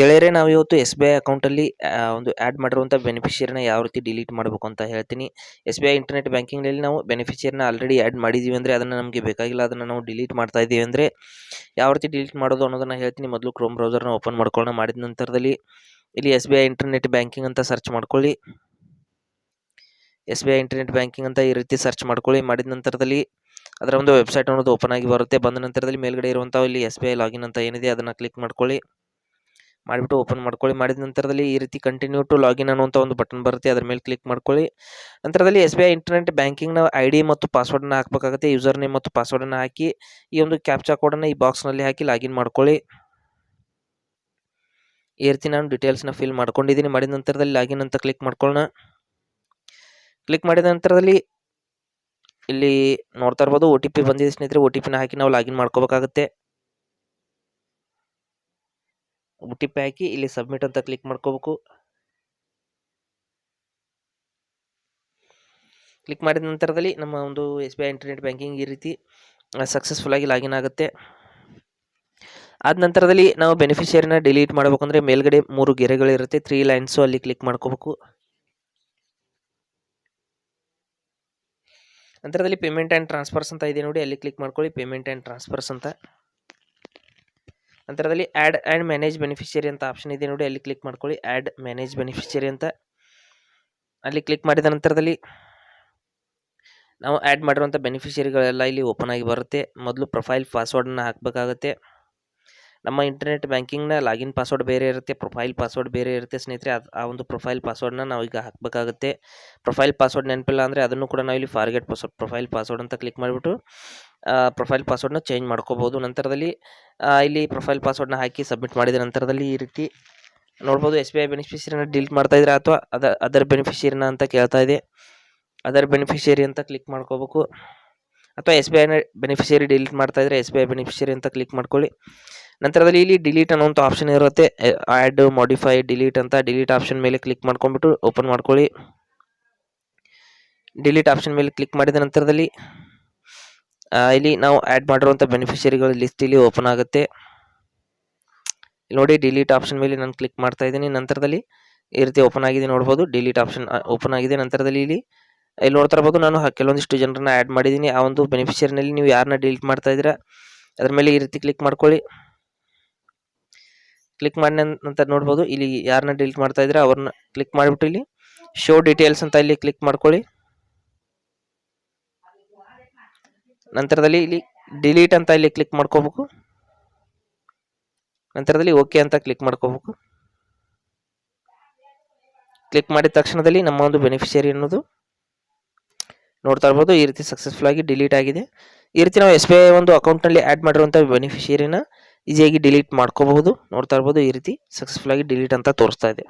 ಗೆಳೆಯರೇ, ನಾವು ಇವತ್ತು ಎಸ್ ಬಿ ಐ ಅಕೌಂಟಲ್ಲಿ ಒಂದು ಆ್ಯಡ್ ಮಾಡಿರುವಂಥ ಬೆನಿಫಿಷಿಯರಿನ ಯಾವ ರೀತಿ ಡಿಲೀಟ್ ಮಾಡಬೇಕು ಅಂತ ಹೇಳ್ತೀನಿ. ಎಸ್ ಬಿ ಐ ಇಂಟರ್ನೆಟ್ ಬ್ಯಾಂಕಿಂಗ್ನಲ್ಲಿ ನಾವು ಬೆನಿಫಿಷಿಯರಿನ ಆಲ್ರೆಡಿ ಆ್ಯಡ್ ಮಾಡಿದ್ದೀವಿ ಅಂದರೆ, ಅದನ್ನು ನಮಗೆ ಬೇಕಾಗಿಲ್ಲ, ಅದನ್ನು ನಾವು ಡಿಲೀಟ್ ಮಾಡ್ತಾ ಇದ್ದೀವಿ ಅಂದರೆ, ಯಾವ ರೀತಿ ಡಿಲೀಟ್ ಮಾಡೋದು ಅನ್ನೋದನ್ನು ಹೇಳ್ತೀನಿ. ಮೊದಲು ಕ್ರೋಮ್ ಬ್ರೌಸರ್ನ ಓಪನ್ ಮಾಡ್ಕೊಳ್ಳೋಣ. ಮಾಡಿದ ನಂತರದಲ್ಲಿ ಇಲ್ಲಿ S B I internet banking ಅಂತ ಸರ್ಚ್ ಮಾಡ್ಕೊಳ್ಳಿ. S B I internet banking ಅಂತ ಈ ರೀತಿ ಸರ್ಚ್ ಮಾಡ್ಕೊಳ್ಳಿ. ಮಾಡಿದ ನಂತರದಲ್ಲಿ ಅದರ ಒಂದು ವೆಬ್ಸೈಟ್ ಅನ್ನೋದು ಓಪನ್ ಆಗಿ ಬರುತ್ತೆ. ಬಂದ ನಂತರದಲ್ಲಿ ಮೇಲ್ಗಡೆ ಇರುವಂಥ ಇಲ್ಲಿ ಎಸ್ ಬಿ ಐ ಲಾಗಿನ್ ಅಂತ ಏನಿದೆ, ಅದನ್ನು ಕ್ಲಿಕ್ ಮಾಡ್ಕೊಳ್ಳಿ. ಮಾಡಿಬಿಟ್ಟು ಓಪನ್ ಮಾಡ್ಕೊಳ್ಳಿ. ಮಾಡಿದ ನಂತರದಲ್ಲಿ ಈ ರೀತಿ ಕಂಟಿನ್ಯೂ ಟು ಲಾಗಿನ್ ಅನ್ನುವಂಥ ಒಂದು ಬಟನ್ ಬರುತ್ತೆ. ಅದ್ರ ಮೇಲೆ ಕ್ಲಿಕ್ ಮಾಡ್ಕೊಳ್ಳಿ. ನಂತರದಲ್ಲಿ ಎಸ್ ಬಿ ಐ ಇಂಟರ್ನೆಟ್ ಬ್ಯಾಂಕಿಂಗ್ನ ಐ ಡಿ ಮತ್ತು ಪಾಸ್ವರ್ಡ್ನ ಹಾಕಬೇಕಾಗುತ್ತೆ. ಯೂಸರ್ ನೇಮ್ ಮತ್ತು ಪಾಸ್ವರ್ಡನ್ನು ಹಾಕಿ, ಈ ಒಂದು ಕ್ಯಾಪ್ಚಾ ಕೋಡನ್ನು ಈ ಬಾಕ್ಸ್ನಲ್ಲಿ ಹಾಕಿ ಲಾಗಿನ್ ಮಾಡ್ಕೊಳ್ಳಿ. ಈ ರೀತಿ ನಾನು ಡೀಟೇಲ್ಸ್ನ ಫಿಲ್ ಮಾಡ್ಕೊಂಡಿದ್ದೀನಿ. ಮಾಡಿದ ನಂತರದಲ್ಲಿ ಲಾಗಿನ್ ಅಂತ ಕ್ಲಿಕ್ ಮಾಡ್ಕೊಳ್ಳೋಣ. ಕ್ಲಿಕ್ ಮಾಡಿದ ನಂತರದಲ್ಲಿ ಇಲ್ಲಿ ನೋಡ್ತಾ ಇರ್ಬೋದು. ಒ ಟಿ ಪಿ ಬಂದಿದೆ ಸ್ನೇಹಿತರೆ. ಒ ಟಿ ಪಿನ ಹಾಕಿ ನಾವು ಲಾಗಿನ್ ಮಾಡ್ಕೋಬೇಕಾಗುತ್ತೆ. ಒ ಟಿ ಪಿ ಹಾಕಿ ಇಲ್ಲಿ ಸಬ್ಮಿಟ್ ಅಂತ ಕ್ಲಿಕ್ ಮಾಡ್ಕೋಬೇಕು. ಕ್ಲಿಕ್ ಮಾಡಿದ ನಂತರದಲ್ಲಿ ನಮ್ಮ ಒಂದು S B I internet banking ಈ ರೀತಿ ಸಕ್ಸಸ್ಫುಲ್ ಆಗಿ ಲಾಗಿನ್ ಆಗುತ್ತೆ. ಆದ ನಂತರದಲ್ಲಿ ನಾವು ಬೆನಿಫಿಷಿಯರಿನ ಡಿಲೀಟ್ ಮಾಡಬೇಕಂದ್ರೆ ಮೇಲ್ಗಡೆ ಮೂರು ಗೆರೆಗಳಿರುತ್ತೆ ತ್ರೀ ಲೈನ್ಸು ಅಲ್ಲಿ ಕ್ಲಿಕ್ ಮಾಡ್ಕೋಬೇಕು. ನಂತರದಲ್ಲಿ ಪೇಮೆಂಟ್ ಆ್ಯಂಡ್ ಟ್ರಾನ್ಸ್ಫರ್ಸ್ ಅಂತ ಇದೆ ನೋಡಿ, ಅಲ್ಲಿ ಕ್ಲಿಕ್ ಮಾಡ್ಕೊಳ್ಳಿ ಪೇಮೆಂಟ್ ಆ್ಯಂಡ್ ಟ್ರಾನ್ಸ್ಫರ್ಸ್ ಅಂತ. ನಂತರದಲ್ಲಿ ಆ್ಯಡ್ ಆ್ಯಂಡ್ ಮ್ಯಾನೇಜ್ ಬೆನಿಫಿಷರಿ ಅಂತ ಆಪ್ಷನ್ ಇದೆ ನೋಡಿ, ಅಲ್ಲಿ ಕ್ಲಿಕ್ ಮಾಡ್ಕೊಳ್ಳಿ. ಆ್ಯಡ್ ಮ್ಯಾನೇಜ್ ಬೆನಿಫಿಷರಿ ಅಂತ. ಅಲ್ಲಿ ಕ್ಲಿಕ್ ಮಾಡಿದ ನಂತರದಲ್ಲಿ ನಾವು ಆ್ಯಡ್ ಮಾಡಿರುವಂಥ ಬೆನಿಫಿಷರಿಗಳೆಲ್ಲ ಇಲ್ಲಿ ಓಪನ್ ಆಗಿ ಬರುತ್ತೆ. ಮೊದಲು ಪ್ರೊಫೈಲ್ ಪಾಸ್ವರ್ಡನ್ನ ಹಾಕಬೇಕಾಗುತ್ತೆ. ನಮ್ಮ ಇಂಟರ್ನೆಟ್ ಬ್ಯಾಂಕಿಂಗ್ನ ಲಾಗಿನ್ ಪಾಸ್ವರ್ಡ್ ಬೇರೆ ಇರುತ್ತೆ ಪ್ರೊಫೈಲ್ ಪಾಸ್ವರ್ಡ್ ಬೇರೆ ಇರುತ್ತೆ ಸ್ನೇಹಿತರೆ. ಅದು, ಆ ಒಂದು ಪ್ರೊಫೈಲ್ ಪಾಸ್ವರ್ಡ್ನ ನಾವು ಈಗ ಹಾಕಬೇಕಾಗುತ್ತೆ. ಪ್ರೊಫೈಲ್ ಪಾಸ್ವರ್ಡ್ ನೆನಪಿಲ್ಲ ಅಂದರೆ ಅದನ್ನು ಕೂಡ ನಾವು ಇಲ್ಲಿ ಫಾರ್ಗೆಟ್ ಪಾಸ್ವರ್ಡ್ ಪ್ರೊಫೈಲ್ ಪಾಸ್ವರ್ಡ್ ಅಂತ ಕ್ಲಿಕ್ ಮಾಡಿಬಿಟ್ಟು ಪ್ರೊಫೈಲ್ ಪಾಸ್ವರ್ಡ್ನ ಚೇಂಜ್ ಮಾಡ್ಕೋಬೋದು. ನಂತರದಲ್ಲಿ ಇಲ್ಲಿ ಪ್ರೊಫೈಲ್ ಪಾಸ್ವರ್ಡ್ನ ಹಾಕಿ ಸಬ್ಮಿಟ್ ಮಾಡಿದ ನಂತರದಲ್ಲಿ ಈ ರೀತಿ ನೋಡ್ಬೋದು. ಎಸ್ ಬಿ ಐ ಬೆನಿಫಿಷಿಯರಿನ ಡಿಲೀಟ್ ಮಾಡ್ತಾ ಇದ್ರೆ ಅಥವಾ ಅದ ಅದರ್ ಬೆನಿಫಿಷಿಯರಿನ ಅಂತ ಕೇಳ್ತಾ ಇದೆ. ಅದರ್ ಬೆನಿಫಿಷಿಯರಿ ಅಂತ ಕ್ಲಿಕ್ ಮಾಡ್ಕೋಬೇಕು. ಅಥವಾ ಎಸ್ ಬಿ ಐನ ಬೆನಿಫಿಷಿಯರಿ ಡಿಲೀಟ್ ಮಾಡ್ತಾ ಇದ್ರೆ ಎಸ್ ಬಿ ಐ ಬೆನಿಫಿಷಿಯರಿ ಅಂತ ಕ್ಲಿಕ್ ಮಾಡ್ಕೊಳ್ಳಿ. ನಂತರದಲ್ಲಿ ಇಲ್ಲಿ ಡಿಲೀಟ್ ಅನ್ನೋಂಥ ಆಪ್ಷನ್ ಇರುತ್ತೆ. ಆ್ಯಡ್ ಮಾಡಿಫೈ ಡಿಲೀಟ್ ಅಂತ ಡಿಲೀಟ್ ಆಪ್ಷನ್ ಮೇಲೆ ಕ್ಲಿಕ್ ಮಾಡ್ಕೊಂಡ್ಬಿಟ್ಟು ಓಪನ್ ಮಾಡ್ಕೊಳ್ಳಿ. ಡಿಲೀಟ್ ಆಪ್ಷನ್ ಮೇಲೆ ಕ್ಲಿಕ್ ಮಾಡಿದ ನಂತರದಲ್ಲಿ ಇಲ್ಲಿ ನಾವು ಆ್ಯಡ್ ಮಾಡಿರುವಂಥ ಬೆನಿಫಿಷರಿಗಳ ಲಿಸ್ಟ್ ಇಲ್ಲಿ ಓಪನ್ ಆಗುತ್ತೆ. ನೋಡಿ ಡಿಲೀಟ್ ಆಪ್ಷನ್ ಮೇಲೆ ನಾನು ಕ್ಲಿಕ್ ಮಾಡ್ತಾ ಇದ್ದೀನಿ. ನಂತರದಲ್ಲಿ ಈ ರೀತಿ ಓಪನ್ ಆಗಿದೆ ನೋಡ್ಬೋದು. ಡಿಲೀಟ್ ಆಪ್ಷನ್ ಓಪನ್ ಆಗಿದೆ. ನಂತರದಲ್ಲಿ ಇಲ್ಲಿ ಇಲ್ಲಿ ನೋಡ್ತಾ ಇರ್ಬೋದು, ನಾನು ಕೆಲವೊಂದಿಷ್ಟು ಜನರನ್ನ ಆ್ಯಡ್ ಮಾಡಿದ್ದೀನಿ. ಆ ಒಂದು ಬೆನಿಫಿಷರಿನಲ್ಲಿ ನೀವು ಯಾರನ್ನ ಡಿಲೀಟ್ ಮಾಡ್ತಾ ಇದ್ದೀರಾ, ಅದ್ರ ಮೇಲೆ ಈ ರೀತಿ ಕ್ಲಿಕ್ ಮಾಡ್ಕೊಳ್ಳಿ. ಕ್ಲಿಕ್ ಮಾಡಿದ ನಂತರ ನೋಡ್ಬೋದು, ಇಲ್ಲಿ ಯಾರನ್ನ ಡಿಲೀಟ್ ಮಾಡ್ತಾ ಇದ್ದೀರಾ, ಅವ್ರನ್ನ ಕ್ಲಿಕ್ ಮಾಡಿಬಿಟ್ಟು ಇಲ್ಲಿ ಶೋ ಡೀಟೇಲ್ಸ್ ಅಂತ ಇಲ್ಲಿ ಕ್ಲಿಕ್ ಮಾಡ್ಕೊಳ್ಳಿ. ನಂತರದಲ್ಲಿ ಇಲ್ಲಿ ಡಿಲೀಟ್ ಅಂತ ಇಲ್ಲಿ ಕ್ಲಿಕ್ ಮಾಡ್ಕೋಬೇಕು. ನಂತರದಲ್ಲಿ ಓಕೆ ಅಂತ ಕ್ಲಿಕ್ ಮಾಡ್ಕೋಬೇಕು. ಕ್ಲಿಕ್ ಮಾಡಿದ ತಕ್ಷಣದಲ್ಲಿ ನಮ್ಮ ಒಂದು ಬೆನಿಫಿಷಿಯರಿ ಅನ್ನೋದು ನೋಡ್ತಾ ಇರ್ಬೋದು. ಈ ರೀತಿ ಸಕ್ಸಸ್ಫುಲ್ ಆಗಿ ಡಿಲೀಟ್ ಆಗಿದೆ. ಈ ರೀತಿ ನಾವು ಎಸ್ ಬಿ ಐ ಒಂದು ಅಕೌಂಟ್ನಲ್ಲಿ ಆ್ಯಡ್ ಮಾಡಿರುವಂಥ ಬೆನಿಫಿಷಿಯರಿನ ಈಸಿಯಾಗಿ ಡಿಲೀಟ್ ಮಾಡ್ಕೋಬಹುದು. ನೋಡ್ತಾ ಇರ್ಬೋದು ಈ ರೀತಿ ಸಕ್ಸಸ್ಫುಲ್ ಆಗಿ ಡಿಲೀಟ್ ಅಂತ ತೋರಿಸ್ತಾ ಇದೆ.